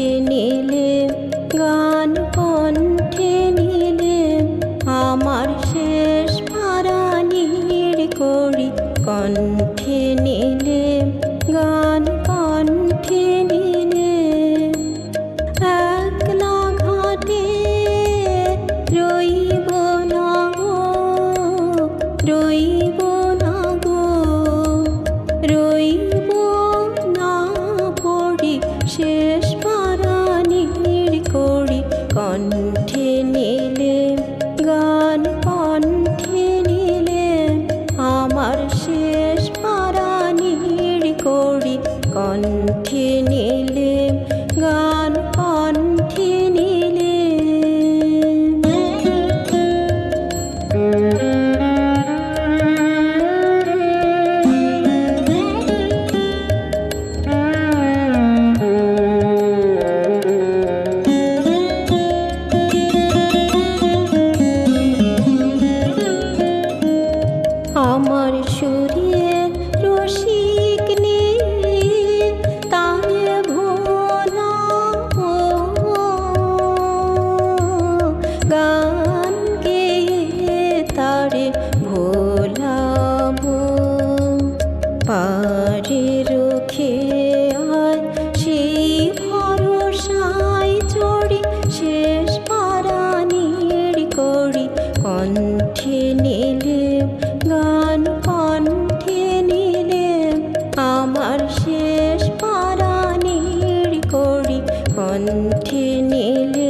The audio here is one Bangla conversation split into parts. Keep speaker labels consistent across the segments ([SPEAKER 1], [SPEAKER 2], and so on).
[SPEAKER 1] কণ্ঠে নিলে গান কণ্ঠে নিলে আমার শেষ পারানির করি কণ্ঠ কণ্ঠে নিলে গান কণ্ঠে নিলে আমার শেষ পারানির করি কণ্ঠে। কণ্ঠে নিলে গান কণ্ঠে নিলে আমার শেষ পারানির করি কণ্ঠে নিলে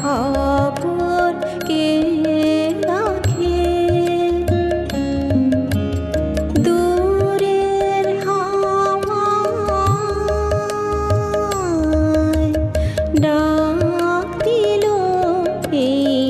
[SPEAKER 1] খবর কে রাখে? দূরের হাওয়ায় ডাক দিল এই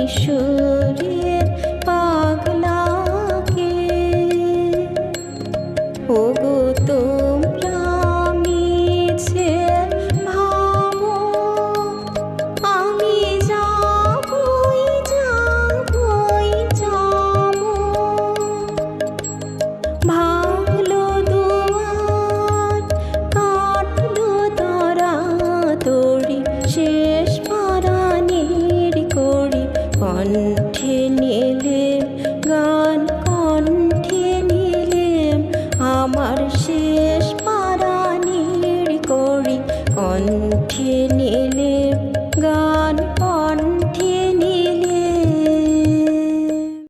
[SPEAKER 1] কণ্ঠে নিলে